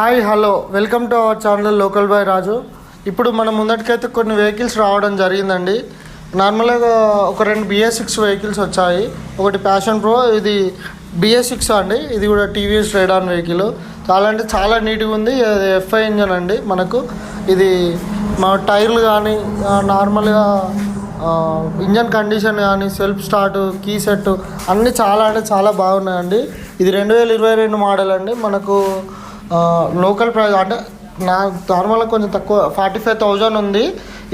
Hi hello. Welcome to our channel local boy Raju. ఇప్పుడు మన ముందటికైతే కొన్ని వెహికల్స్ రావడం జరిగిందండి. నార్మల్గా ఒక రెండు బిఎస్ సిక్స్ వెహికల్స్ వచ్చాయి. ఒకటి ప్యాషన్ ప్రో ఇది బిఎస్ సిక్స్ అండి. ఇది కూడా టీవీఎస్ రేడాన్ వెహికల్ చాలా అంటే చాలా నీట్గా ఉంది. ఎఫ్ఐ ఇంజన్ అండి మనకు. ఇది మా టైర్లు కానీ నార్మల్గా ఇంజన్ కండిషన్ కానీ సెల్ఫ్ స్టార్ట్ కీ సెట్ అన్నీ చాలా అంటే చాలా బాగున్నాయండి. ఇది రెండు వేల ఇరవై రెండు మోడల్ అండి. మనకు లోకల్ ప్రైస్ అంటే నా నార్మల్గా కొంచెం తక్కువ ఫార్టీ ఫైవ్ థౌజండ్ ఉంది.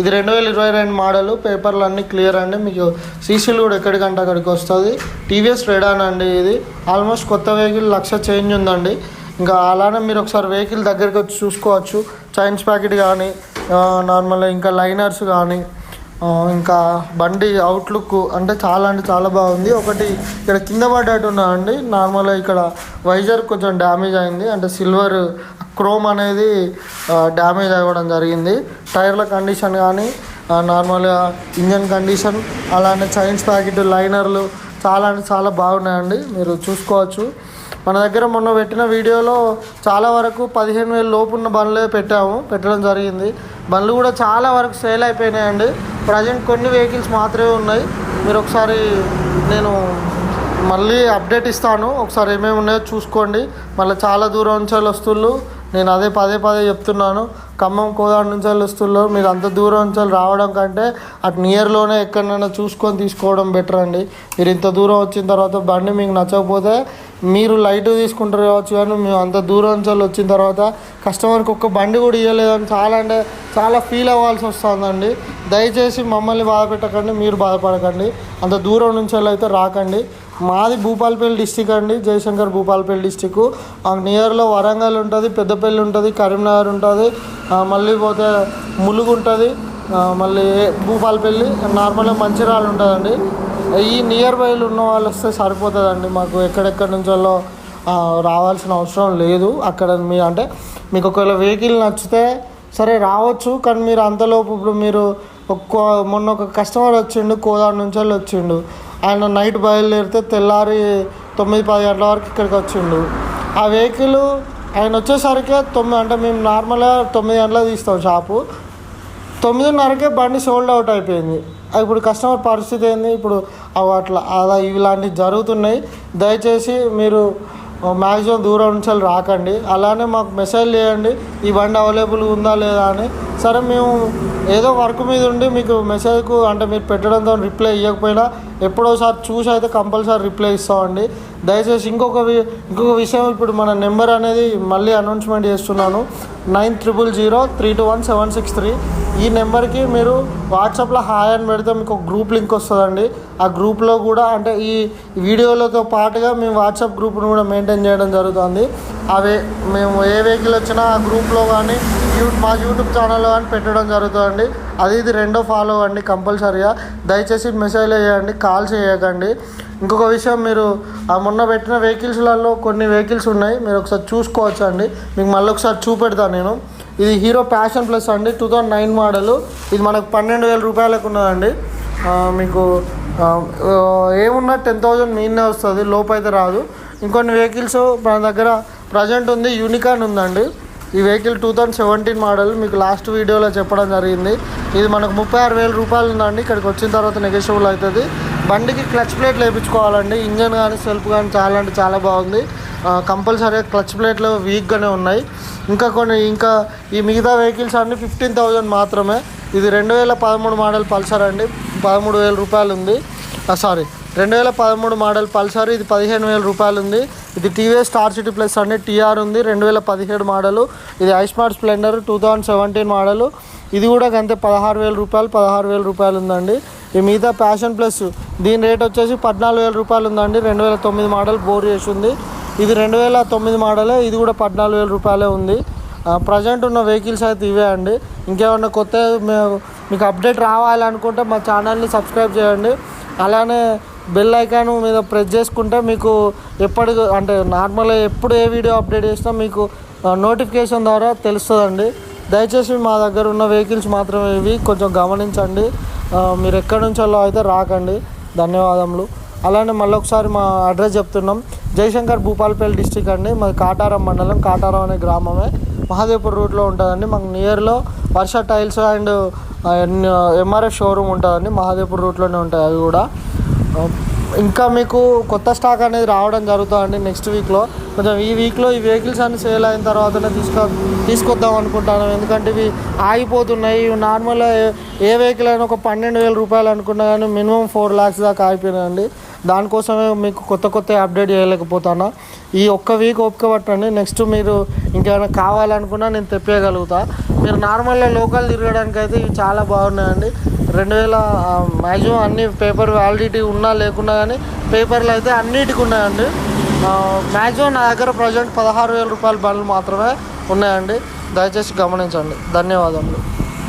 ఇది రెండు వేల ఇరవై రెండు మోడల్ పేపర్లు అన్నీ క్లియర్ అండి. మీకు సీసీలు కూడా ఎక్కడికంటే అక్కడికి వస్తుంది. టీవీఎస్ రెడాన్ అండి ఇది. ఆల్మోస్ట్ కొత్త వెహికల్ లక్ష చేంజ్ ఉందండి. ఇంకా అలానే మీరు ఒకసారి వెహికల్ దగ్గరికి వచ్చి చూసుకోవచ్చు. చైన్స్ ప్యాకెట్ కానీ నార్మల్గా ఇంకా లైనర్స్ కానీ ఇంకా బండి అవుట్లుక్ అంటే చాలా అంటే చాలా బాగుంది. ఒకటి ఇక్కడ కింద పడ్డట్టున్నా అండి నార్మల్గా ఇక్కడ వైజర్ కొంచెం డ్యామేజ్ అయింది. అంటే సిల్వర్ క్రోమ్ అనేది డ్యామేజ్ అవ్వడం జరిగింది. టైర్ల కండిషన్ కానీ నార్మల్గా ఇంజన్ కండిషన్ అలానే చైన్స్ ప్యాకెట్ లైనర్లు చాలా అంటే చాలా బాగున్నాయండి. మీరు చూసుకోవచ్చు. మన దగ్గర మొన్న పెట్టిన వీడియోలో చాలా వరకు పదిహేను వేల లోపు ఉన్న బండ్లే పెట్టాము. పెట్టడం జరిగింది. బండ్లు కూడా చాలా వరకు సేల్ అయిపోయినాయండి. ప్రజెంట్ కొన్ని వెహికల్స్ మాత్రమే ఉన్నాయి. మీరు ఒకసారి నేను మళ్ళీ అప్డేట్ ఇస్తాను. ఒకసారి ఏమేమి ఉన్నాయో చూసుకోండి. మళ్ళీ చాలా దూరం నుంచి వస్తుళ్ళు. నేను అదే పదే పదే చెప్తున్నాను. ఖమ్మం కోదాడు నుంచి వాళ్ళు వస్తుళ్ళు. మీరు అంత దూరం నుంచి రావడం కంటే అటు నియర్లోనే ఎక్కడైనా చూసుకొని తీసుకోవడం బెటర్ అండి. మీరు ఇంత దూరం వచ్చిన తర్వాత బండి మీకు నచ్చకపోతే మీరు లైట్ తీసుకుంటారు కావచ్చు కానీ మేము అంత దూరం నుంచి వచ్చిన తర్వాత కస్టమర్కి ఒక్క బండి కూడా ఇవ్వలేదని చాలా అంటే చాలా ఫీల్ అవ్వాల్సి వస్తుందండి. దయచేసి మమ్మల్ని బాధ పెట్టకండి మీరు బాధపడకండి. అంత దూరం నుంచి అయితే రాకండి. మాది భూపాలపల్లి డిస్టిక్ అండి జయశంకర్ భూపాలపల్లి డిస్టిక్. నియర్లో వరంగల్ ఉంటుంది పెద్దపల్లి ఉంటుంది కరీంనగర్ ఉంటుంది మళ్ళీ పోతే ములుగు ఉంటుంది మళ్ళీ భూపాలపల్లి నార్మల్గా మంచిర్యాల ఉంటుందండి. ఈ నియర్ బైలు ఉన్న వాళ్ళు వస్తే సరిపోతుందండి. మాకు ఎక్కడెక్కడి నుంచో రావాల్సిన అవసరం లేదు. అక్కడ మీ అంటే మీకు ఒకవేళ వెహికల్ నచ్చితే సరే రావచ్చు. కానీ మీరు అంతలోపు ఇప్పుడు మీరు ఒక్క మొన్న ఒక కస్టమర్ వచ్చిండు కోదాడు నుంచి వెళ్ళి వచ్చిండు. ఆయన నైట్ బయలుదేరితే తెల్లారి తొమ్మిది పది గంటల వరకు ఇక్కడికి వచ్చిండు. ఆ వెహికల్ ఆయన వచ్చేసరికి తొమ్మిది అంటే మేము నార్మల్గా తొమ్మిది గంటలకు తీస్తాం షాపు. తొమ్మిదిన్నరకే బండి సోల్డ్ అవుట్ అయిపోయింది. అది ఇప్పుడు కస్టమర్ పరిస్థితి ఏంది? ఇప్పుడు అట్లా అలా ఇలాంటివి జరుగుతున్నాయి. దయచేసి మీరు మ్యాక్సిమం దూరం నుంచి రాకండి. అలానే మాకు మెసేజ్ చేయండి ఈ బండి అవైలబుల్ ఉందా లేదా అని. సరే మేము ఏదో వర్క్ మీద ఉండి మీకు మెసేజ్కు అంటే మీరు పెట్టడంతో రిప్లై ఇవ్వకపోయినా ఎప్పుడోసారి చూసి అయితే కంపల్సరీ రిప్లై ఇస్తామండి. దయచేసి ఇంకొక వి- ఇంకొక విషయం ఇప్పుడు మన నెంబర్ అనేది మళ్ళీ అనౌన్స్మెంట్ చేస్తున్నాను. Nine triple zero three two one seven six three. ఈ నెంబర్కి మీరు వాట్సాప్లో హాయ్ అని పెడితే మీకు ఒక గ్రూప్ లింక్ వస్తుందండి. ఆ గ్రూప్లో కూడా అంటే ఈ వీడియోలతో పాటుగా మేము వాట్సాప్ గ్రూప్ను కూడా మెయింటైన్ చేయడం జరుగుతుంది. అవి మేము ఏ వెహికల్ వచ్చినా ఆ గ్రూప్లో కానీ మా యూట్యూబ్ ఛానల్లో కానీ పెట్టడం జరుగుతుందండి. అది ఇది రెండో ఫాలో అండి కంపల్సరీగా. దయచేసి మెసేజ్ చేయండి కాల్ చేయకండి. ఇంకొక విషయం మీరు ఆ మొన్న పెట్టిన వెహికల్స్లలో కొన్ని వెహికల్స్ ఉన్నాయి. మీరు ఒకసారి చూసుకోవచ్చు అండి మీకు మళ్ళీ ఒకసారి చూపెడతాను నేను. ఇది హీరో ప్యాషన్ ప్లస్ అండి. Two thousand nine model. ఇది మనకు పన్నెండు వేల రూపాయలకు ఉన్నదండి. మీకు ఏమున్నా టెన్ థౌజండ్ మీనే వస్తుంది లోపు అయితే రాదు. ఇంకొన్ని వెహికల్స్ మన దగ్గర ప్రజెంట్ ఉంది యూనికాన్ ఉందండి. ఈ vehicle two thousand seventeen model మీకు లాస్ట్ వీడియోలో చెప్పడం జరిగింది. ఇది మనకు ముప్పై ఆరు వేల రూపాయలు ఉందండి. ఇక్కడికి వచ్చిన తర్వాత నెగోషియబుల్ అవుతుంది. బండికి క్లచ్ ప్లేట్ వేయించుకోవాలండి ఇంజన్ కానీ సెల్ఫ్ కానీ చాలా అంటే చాలా బాగుంది. కంపల్సరీగా క్లచ్ ప్లేట్లు వీక్గానే ఉన్నాయి. ఇంకా కొన్ని ఇంకా ఈ మిగతా వెహికల్స్ అన్ని ఫిఫ్టీన్ థౌజండ్ మాత్రమే. ఇది రెండు వేల పదమూడు మోడల్ పల్సర్ అండి. పదమూడు వేల రూపాయలు ఉంది. సారీ రెండు వేల పదమూడు మోడల్ పల్సర్ ఇది పదిహేను వేల రూపాయలు ఉంది. ఇది టీవీఎస్ స్టార్ సిటీ ప్లస్ అండి టీఆర్ ఉంది రెండు వేల పదిహేడు మోడలు. ఇది iSmart Splendor two thousand seventeen model. ఇది కూడా అంతే పదహారు వేల రూపాయలు పదహారు వేల రూపాయలు ఉందండి. ఈ మిగతా ప్యాషన్ ప్లస్ దీని రేట్ వచ్చేసి పద్నాలుగు వేల రూపాయలు ఉందండి. రెండు వేల తొమ్మిది మోడల్ బోర్ చేసి ఉంది. ఇది రెండు వేల తొమ్మిది మోడలే ఇది కూడా పద్నాలుగు వేల రూపాయలే ఉంది. ప్రజెంట్ ఉన్న వెహికల్స్ అయితే ఇవే అండి. ఇంకేమన్నా కొత్త మీకు అప్డేట్ రావాలనుకుంటే మా ఛానల్ని సబ్స్క్రైబ్ చేయండి. అలానే బెల్ ఐకాన్ మీద ప్రెస్ చేసుకుంటే మీకు ఎప్పటి అంటే నార్మల్గా ఎప్పుడు ఏ వీడియో అప్డేట్ చేసినా మీకు నోటిఫికేషన్ ద్వారా తెలుస్తుందండి. దయచేసి మా దగ్గర ఉన్న వెహికల్స్ మాత్రమే ఇవి. కొంచెం గమనించండి. మీరు ఎక్కడి నుంచో అయితే రాకండి. ధన్యవాదములు. అలానే మళ్ళీ ఒకసారి మా అడ్రస్ చెప్తున్నాం. జయశంకర్ భూపాలపల్లి డిస్టిక్ అండి. మాది కాటారం మండలం. కాటారం అనే గ్రామమే. మహాదేవ్పూర్ రూట్లో ఉంటుందండి. మాకు నియర్లో Varsha tiles and MRF showroom ఉంటుందండి. మహాదేవ్పూర్ రూట్లోనే ఉంటాయి అవి కూడా. ఇంకా మీకు కొత్త స్టాక్ అనేది రావడం జరుగుతుందండి నెక్స్ట్ వీక్లో. కొంచెం ఈ వీక్లో ఈ వెహికల్స్ అన్ని సేల్ అయిన తర్వాతనే తీసుకో తీసుకొద్దాం అనుకుంటాను. ఎందుకంటే ఇవి ఆగిపోతున్నాయి. నార్మల్ నార్మల్గా ఏ- ఏ వెహికల్ అయినా ఒక పన్నెండు వేల రూపాయలు అనుకున్నా కానీ మినిమం ఫోర్ ల్యాక్స్ దాకా ఆగిపోయినాయండి. దానికోసమే మీకు కొత్త కొత్త అప్డేట్ చేయలేకపోతానా? ఈ ఒక్క వీక్ ఓపిక పట్టండి. నెక్స్ట్ మీరు ఇంకేమైనా కావాలనుకున్నా నేను తెప్పేయగలుగుతా. మీరు నార్మల్గా లోకల్ తిరగడానికి అయితే ఇవి చాలా బాగున్నాయండి. రెండు వేల మ్యాక్సిమం అన్ని పేపర్ వ్యాలిడిటీ ఉన్నా లేకున్నా కానీ పేపర్లు అయితే అన్నిటికి ఉన్నాయండి. మ్యాక్సిమం నా దగ్గర ప్రజెంట్ పదహారు వేల రూపాయల బండ్లు మాత్రమే ఉన్నాయండి. దయచేసి గమనించండి. ధన్యవాదములు.